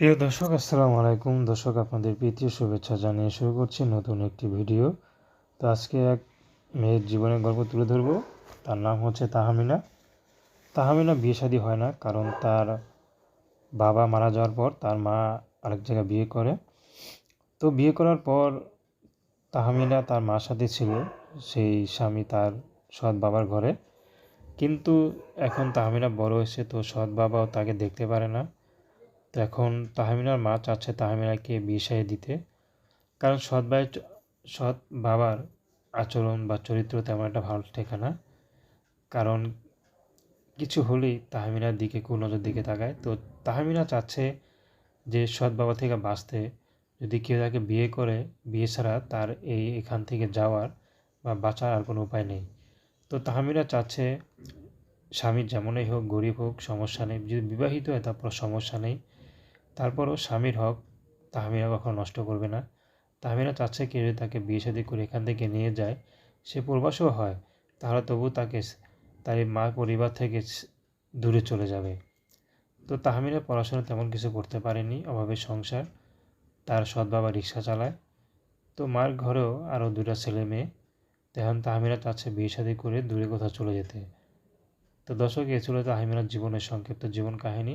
প্রিয় দর্শক, আসসালামু আলাইকুম। দর্শক, আপনাদের প্রীতীয় শুভেচ্ছা জানিয়ে শুরু করছি নতুন একটি ভিডিও। তো আজকে এক মেয়ের জীবনের গল্প তুলে ধরবো। তার নাম হচ্ছে তাহামিনা। তাহামিনা বিয়ে শাদী হয় না, কারণ তার বাবা মারা যাওয়ার পর তার মা আরেক জায়গায় বিয়ে করে। তো বিয়ে করার পর তাহামিনা তার মার সাথে ছিল, সেই স্বামী তার সৎ বাবার ঘরে। কিন্তু এখন তাহামিনা বড় হয়েছে, তো সৎ বাবাও তাকে দেখতে পারে না। এখন তাহমিনার মা চাচ্ছে তাহমিনাকে বিয়ে দিতে। কারণ সৎ ভাই, সৎ বাবার আচরণ বা চরিত্র তেমন একটা ভালো ঠেকে না কারণ কিছু হলেই তাহমিনার দিকে কোন নজর দিকে তাকায়। তো তাহমিনা চাচ্ছে যে সৎ বাবা থেকে বাঁচতে। যদি কেউ তাকে বিয়ে করে, বিয়ে ছাড়া তার এই এখান থেকে যাওয়ার বা বাঁচার আর কোনো উপায় নেই। তো তাহমিনা চাচ্ছে স্বামীর যেমনই হোক, গরিব হোক, সমস্যা নেই। যদি বিবাহিত হয় তারপর সমস্যা নেই। তারপরও স্বামীর হক তাহমিনা কখনো নষ্ট করবে না। তাহমিনা চাচ্ছে কেউ যদি তাকে বিয়ে শাদী করে এখান থেকে নিয়ে যায়, সে প্রবাসও হয়, তাহলে তবু তাকে তার মা পরিবার থেকে দূরে চলে যাবে। তো তাহমিনা পড়াশোনা তেমন কিছু করতে পারেনি, অভাবে সংসার, তার সৎ বাবা রিক্সা চালায়। তো মার ঘরেও আরও দুটা ছেলে মেয়ে তখন তাহমিনা চাচ্ছে বিয়ে শাদী করে দূরে কোথাও চলে যেতে। তো দর্শক, এ ছিল তাহমিনার জীবনের সংক্ষিপ্ত জীবন কাহিনী।